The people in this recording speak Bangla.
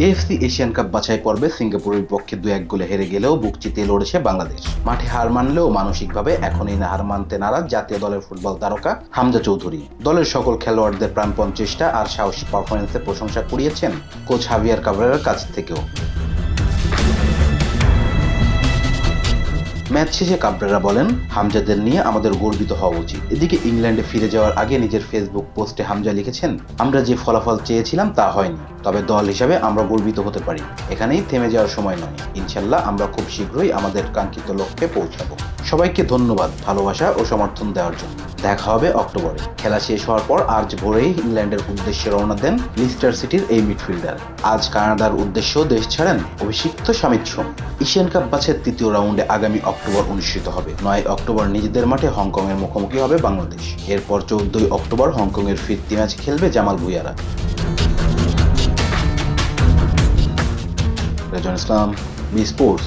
এএফসি এশিয়ান কাপ বাছাই পর্বে সিঙ্গাপুরের পক্ষে দু এক গোলে হেরে গেলেও বুক চিতে লড়েছে বাংলাদেশ। মাঠে হার মানলেও মানসিকভাবে এখনই না হার মানতে নারাজ জাতীয় দলের ফুটবল তারকা হামজা চৌধুরী। দলের সকল খেলোয়াড়দের প্রাণপণ চেষ্টা আর সাহসী পারফরমেন্সের প্রশংসা করিয়েছেন কোচ হাভিয়ার কাবরের কাছ থেকেও। ম্যাচ শেষে কাবরেরা বলেন, হামজাদের নিয়ে আমাদের গর্বিত হওয়া উচিত। এদিকে ইংল্যান্ডে ফিরে যাওয়ার আগে নিজের ফেসবুক পোস্টে হামজা লিখেছেন, আমরা যে ফলাফল চেয়েছিলাম তা হয়নি, তবে দল হিসাবে আমরা গর্বিত হতে পারি। এখানেই থেমে যাওয়ার সময় নয়। ইনশাল্লাহ আমরা খুব শীঘ্রই আমাদের কাঙ্ক্ষিত লক্ষ্যে পৌঁছাবো। সবাইকে ধন্যবাদ, ভালোবাসা ও সমর্থন দেওয়ার জন্য। দেখা হবে অক্টোবরে। খেলা শেষ হওয়ার পর আজ ভোরেই ইংল্যান্ডের উদ্দেশ্যে রওনা দেন লিস্টার সিটির এই মিডফিল্ডার। আজ কানাডার উদ্দেশ্যেও দেশ ছাড়েন অভিষিক্ত সামিত সোম। এশিয়ান কাপ বাছের তৃতীয় রাউন্ডে আগামী অক্টোবর অনুষ্ঠিত হবে। নয় অক্টোবর নিজেদের মাঠে হংকং এর মুখোমুখি হবে বাংলাদেশ। এরপর চৌদ্দই অক্টোবর হংকং এর ফিরতি ম্যাচ খেলবে Jamal ভুইয়ারা। Rezon Islam, B sports.